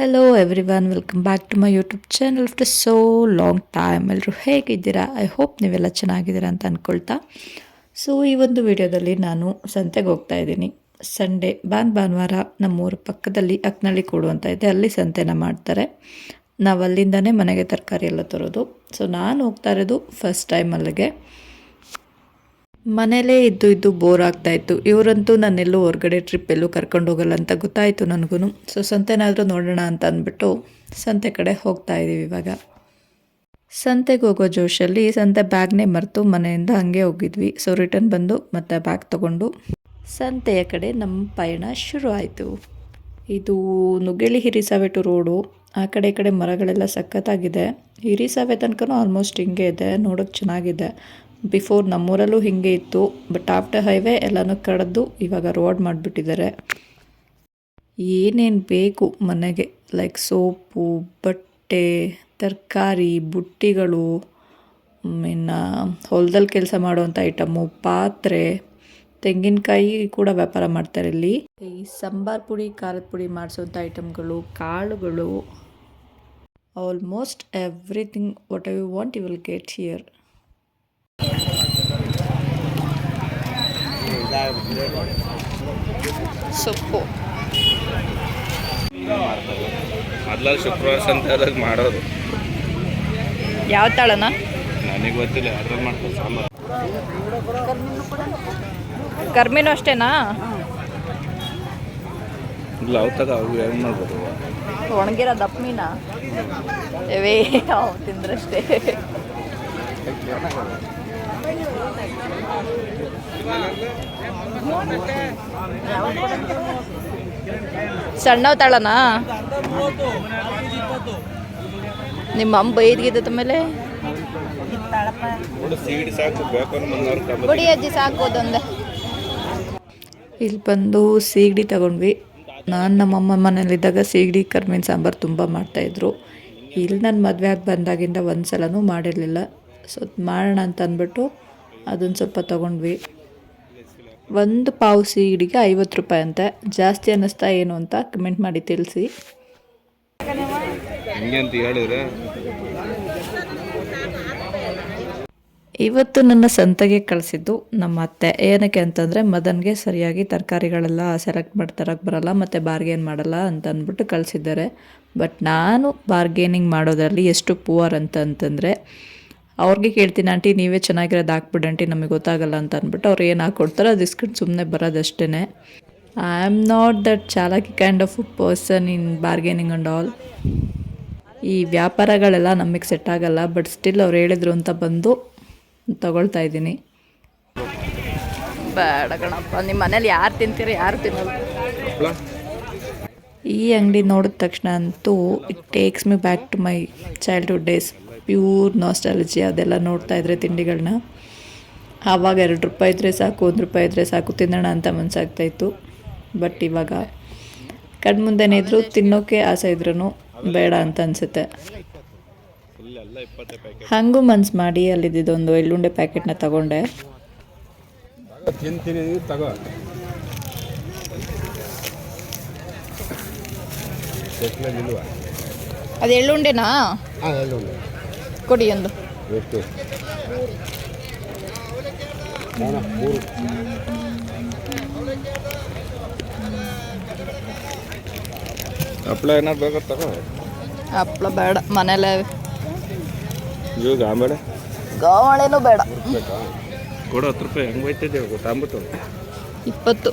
Hello everyone welcome back to my YouTube channel after so long time ಎಲ್ಲರೂ ಹೇಗಿದ್ದೀರಾ? I hope ನೀವೆಲ್ಲ ಚೆನ್ನಾಗಿದ್ದೀರಾ ಅಂತ ಅಂದ್ಕೊಳ್ತಾ ಸೊ ಈ ಒಂದು ವಿಡಿಯೋದಲ್ಲಿ ನಾನು ಸಂತೆಗೆ ಹೋಗ್ತಾ ಇದ್ದೀನಿ. ಸಂಡೇ ಭಾನ್ ಭಾನುವಾರ ನಮ್ಮೂರ ಪಕ್ಕದಲ್ಲಿ ಅಕ್ನಳ್ಳಿ ಕೂಡು ಅಂತ ಇದೆ. ಅಲ್ಲಿ ಸಂತೆನ ಮಾಡ್ತಾರೆ. ನಾವು ಅಲ್ಲಿಂದನೇ ಮನೆಗೆ ತರಕಾರಿ ಎಲ್ಲ ತರೋದು. ಸೊ ನಾನು ಹೋಗ್ತಾ ಇರೋದು ಫಸ್ಟ್ ಟೈಮ್ ಅಲ್ಲಿಗೆ. ಮನೇಲೇ ಇದ್ದು ಇದ್ದು ಬೋರ್ ಆಗ್ತಾ ಇತ್ತು. ಇವರಂತೂ ನಾನೆಲ್ಲೂ ಹೊರಗಡೆ ಟ್ರಿಪ್ ಎಲ್ಲೂ ಕರ್ಕೊಂಡು ಹೋಗಲ್ಲ ಅಂತ ಗೊತ್ತಾಯಿತು ನನಗೂ ಸೊ ಸಂತೆನಾದರೂ ನೋಡೋಣ ಅಂತ ಅಂದ್ಬಿಟ್ಟು ಸಂತೆ ಕಡೆ ಹೋಗ್ತಾ ಇದ್ದೀವಿ ಇವಾಗ. ಸಂತೆಗೆ ಹೋಗೋ ಜೋಶಲ್ಲಿ ಸಂತೆ ಬ್ಯಾಗ್ನೇ ಮರೆತು ಮನೆಯಿಂದ ಹಂಗೆ ಹೋಗಿದ್ವಿ. ಸೊ ರಿಟರ್ನ್ ಬಂದು ಮತ್ತೆ ಬ್ಯಾಗ್ ತೊಗೊಂಡು ಸಂತೆಯ ಕಡೆ ನಮ್ಮ ಪಯಣ ಶುರು ಆಯಿತು. ಇದು ನುಗ್ಗೇಳಿ ಹಿರಿಸಾವೆಟು ರೋಡು. ಆ ಕಡೆ ಈ ಕಡೆ ಮರಗಳೆಲ್ಲ ಸಖತ್ತಾಗಿದೆ. ಹಿರಿಸಾವೆ ತನಕನೂ ಆಲ್ಮೋಸ್ಟ್ ಹಿಂಗೆ ಇದೆ. ನೋಡೋಕೆ ಚೆನ್ನಾಗಿದೆ. ಬಿಫೋರ್ ನಮ್ಮೂರಲ್ಲೂ ಹಿಂಗೆ ಇತ್ತು ಬಟ್ ಆಫ್ಟರ್ ಹೈವೇ ಎಲ್ಲನೂ ಕಡ್ದು ಇವಾಗ ರೋಡ್ ಮಾಡಿಬಿಟ್ಟಿದ್ದಾರೆ ಏನೇನು ಬೇಕು ಮನೆಗೆ? ಲೈಕ್ ಸೋಪು, ಬಟ್ಟೆ, ತರಕಾರಿ, ಬುಟ್ಟಿಗಳು ಇನ್ನು ಹೊಲದಲ್ಲಿ ಕೆಲಸ ಮಾಡುವಂಥ ಐಟಮು ಪಾತ್ರೆ, ತೆಂಗಿನಕಾಯಿ ಕೂಡ ವ್ಯಾಪಾರ ಮಾಡ್ತಾರೆ ಇಲ್ಲಿ. ಈ ಸಾಂಬಾರ್ ಪುಡಿ, ಖಾರದ ಪುಡಿ ಮಾಡಿಸುವಂಥ ಐಟಮ್ಗಳು ಕಾಳುಗಳು almost everything what you want you will get here ಸೊಪ್ಪು. ಮೊದ್ಲ ಶುಕ್ರವಾರ ಸಂತೆದಾಗ ಮಾಡೋದು. ಯಾವ ತಾಳನ? ನನಗೆ ಗೊತ್ತಿಲ್ಲ ಅದ್ರಲ್ಲಿ ಮಾಡ್ತಾರೆ ಸಾಂಬಾರು. ಕರ್ಮಿನೂ ಅಷ್ಟೇನಾ? ಇಲ್ಲ ಅವ್ ತಗ ಅವು ಏನು ಮಾಡ್ಬೋದು? ಒಣಗಿರೋ ದಪ್ಪ ಮೀನಾ ಅವು ತಿಂದ್ರಷ್ಟೇ. ಸಣ್ಣವ್ ತಾಳನಾ ನಿಮ್ಮ ಅಮ್ಮ ಬೈದ್ಗಿದ್ದ ಮೇಲೆ? ಬುಡಿ ಅಜ್ಜಿ ಸಾಕೋದೊಂದು ಇಲ್ಲಿ ಬಂದು ಸೀಗಡಿ ತಗೊಂಡ್ವಿ. ನಾನು ನಮ್ಮಮ್ಮ ಮನೇಲಿದ್ದಾಗ ಸೀಗಡಿ ಕರ್ಮೀನ್ ಸಾಂಬಾರು ತುಂಬ ಮಾಡ್ತಾಯಿದ್ರು ಇಲ್ಲಿ ನನ್ನ ಮದುವೆ ಆಗಿ ಬಂದಾಗಿಂದ ಒಂದು ಸಲನೂ ಮಾಡಿರಲಿಲ್ಲ. ಸೊ ಮಾಡೋಣ ಅಂತ ಅಂದ್ಬಿಟ್ಟು ಅದನ್ನು ಸ್ವಲ್ಪ ತೊಗೊಂಡ್ವಿ. ಒಂದು ಪಾವು ಸೀಗಡಿಗೆ ಐವತ್ತು ರೂಪಾಯಿ ಅಂತೆ. ಜಾಸ್ತಿ ಅನ್ನಿಸ್ತಾ ಏನು ಅಂತ ಕಮೆಂಟ್ ಮಾಡಿ ತಿಳಿಸಿ. ಇವತ್ತು ನನ್ನ ಸಂತೆಗೆ ಕಳಿಸಿದ್ದು ನಮ್ಮ ಅತ್ತೆ. ಏನಕ್ಕೆ ಅಂತಂದರೆ ಮದನ್ಗೆ ಸರಿಯಾಗಿ ತರಕಾರಿಗಳೆಲ್ಲ ಸೆಲೆಕ್ಟ್ ಮಾಡ್ತಾರಕ್ಕೆ ಬರಲ್ಲ ಮತ್ತು ಬಾರ್ಗೇನ್ ಮಾಡಲ್ಲ ಅಂತ ಅಂದ್ಬಿಟ್ಟು ಕಳಿಸಿದ್ದಾರೆ. ಬಟ್ ನಾನು ಬಾರ್ಗೇನಿಂಗ್ ಮಾಡೋದರಲ್ಲಿ ಎಷ್ಟು ಪೂವರ್ ಅಂತ ಅಂತಂದರೆ ಅವ್ರಿಗೆ ಕೇಳ್ತೀನಿ ಆಂಟಿ ನೀವೇ ಚೆನ್ನಾಗಿರೋದು ಹಾಕ್ಬಿಡಿ ಆಂಟಿ ನಮಗೆ ಗೊತ್ತಾಗಲ್ಲ ಅಂತ ಅಂದ್ಬಿಟ್ಟು ಅವ್ರು ಏನು ಹಾಕ್ಕೊಡ್ತಾರೋ ಅದು ಇಸ್ಕೊಂಡು ಸುಮ್ಮನೆ ಬರೋದಷ್ಟೇ I am not that ಚಾಲಾಕಿ kind of person in bargaining and all ಈ ವ್ಯಾಪಾರಗಳೆಲ್ಲ ನಮಗೆ ಸೆಟ್ ಆಗಲ್ಲ ಬಟ್ ಸ್ಟಿಲ್ ಅವ್ರು ಹೇಳಿದ್ರು ಅಂತ ಬಂದು ತಗೊಳ್ತಾ ಇದ್ದೀನಿ. ಬೇಡ ಕಣಪ್ಪ ನಿಮ್ಮ ಮನೇಲಿ ಯಾರು ತಿಂತೀರಿ ಯಾರು ತಿನ್ನಲ್ಲ. ಈ ಅಂಗಡಿ ನೋಡಿದ ತಕ್ಷಣ ಅಂತೂ it takes me back to my childhood days pure nostalgia ಅದೆಲ್ಲ ನೋಡ್ತಾ ಇದ್ರೆ ತಿಂಡಿಗಳನ್ನ ಆವಾಗ ಎರಡು ರೂಪಾಯಿ ಇದ್ದರೆ ಸಾಕು ಒಂದು ರೂಪಾಯಿ ಇದ್ದರೆ ಸಾಕು ತಿನ್ನೋಣ ಅಂತ ಮನಸ್ಸಾಗ್ತಾಯಿತ್ತು ಬಟ್ ಇವಾಗ ಕಣ್ಮುಂದೆನೇ ಇದ್ದರೂ ತಿನ್ನೋಕೆ ಆಸೆ ಇದ್ರೂ ಬೇಡ ಅಂತ ಅನಿಸುತ್ತೆ. ಹಂಗೂ ಇಪ್ಪತ್ತೇ ಪ್ಯಾಕೆಟ್ ಹಾಗೂ ಮನ್ಸು ಮಾಡಿ ಅಲ್ಲಿದ್ದೊಂದು ಎಳ್ಳುಂಡೆ ಪ್ಯಾಕೆಟ್ನ ತಗೊಂಡೆ. ಅದು ಎಳ್ಳುಂಡೆನಾ? ಕೊಡಿ ಒಂದು. ಹಪ್ಳ ಏನಾದ್ರು ಬೇಕಾದ್ರೆ ಹಪ್ಳ ಬೇಡ ಮನೇಲೆ ಇವಾಗ ಆಮೇಲೆ ಗಾವಳೆನೂ ಬೇಡ. ಕೊಡು ಹತ್ತು ರೂಪಾಯಿ ಹೆಂಗೆ ಹೋಯ್ತಿದ್ದೆ ಗೊತ್ತಾಗ್ಬಿಟ್ಟು ಇಪ್ಪತ್ತು.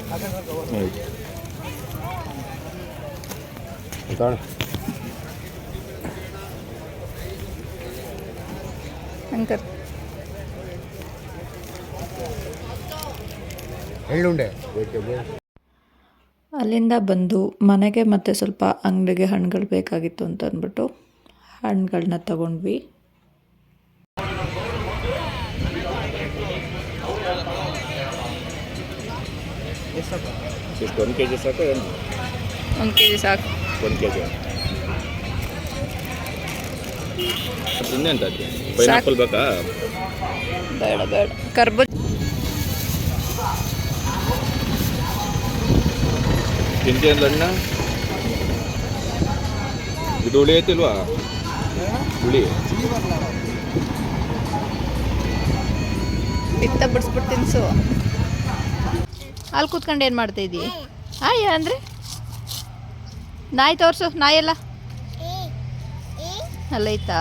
ಅಂಕರ್ ಅಲ್ಲಿಂದ ಬಂದು ಮನೆಗೆ ಮತ್ತೆ ಸ್ವಲ್ಪ ಅಂಗಡಿಗೆ ಹಣ್ಣುಗಳು ಬೇಕಾಗಿತ್ತು ಅಂತ ಅಂದ್ಬಿಟ್ಟು ಹಣ್ಣುಗಳನ್ನ ತಗೊಂಡ್ವಿ. ಒಂದು ಕೆ ಜಿ ಸಾಕು ಒಂದು ಕೆ ಜಿ ಸಾಕು. ಒಂದು ಕೆ ಜಿ ಇನ್ನೆಂತ ಪೈನಾಪಲ್ ಬೇಕಾ? ಬೇಡ ಬೇಡ. ಹಣ್ಣ ಇದು ಹುಳಿ ಐತಿಲ್ವಾ? ಹುಳಿ. ಬಿತ್ತ ಬಿಡಿಸ್ಬಿಟ್ಟು ತಿನ್ಸು ಅಲ್ಲಿ ಕೂತ್ಕೊಂಡು ಏನು ಮಾಡ್ತಾ ಇದ್ದೀ ಹಾಂ ಅಂದರೆ? ನಾಯಿ ತೋರಿಸು ನಾಯೆಲ್ಲ ಅಲ್ಲೈತಾ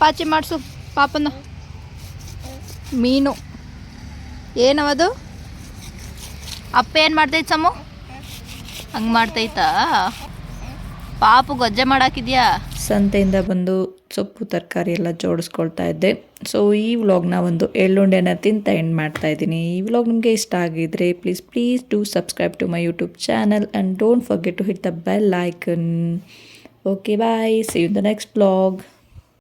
ಪಾಚಿ ಮಾಡಿಸು ಪಾಪನ ಮೀನು. ಏನವದು ಅಪ್ಪ ಏನು ಮಾಡ್ತೈತೆ ಸಮು? ಹಂಗೆ ಮಾಡ್ತೈತಾ? ಪಾಪು ಗೊಜ್ಜೆ ಮಾಡಾಕಿದ್ಯಾ? ಸಂತೆಯಿಂದ ಬಂದು ಸೊಪ್ಪು ತರಕಾರಿ ಎಲ್ಲ ಜೋಡಿಸ್ಕೊಳ್ತಾ ಇದ್ದೆ. ಸೊ ಈ ವ್ಲಾಗ್ನ ಒಂದು ಎಳ್ಳುಂಡೆನ ತಿಂತ ಎಂಡ್ ಮಾಡ್ತಾ ಇದ್ದೀನಿ. ಈ ವ್ಲಾಗ್ ನಿಮಗೆ ಇಷ್ಟ ಆಗಿದ್ರೆ please please do subscribe to my YouTube channel and don't forget to hit the bell icon okay bye see you the next vlog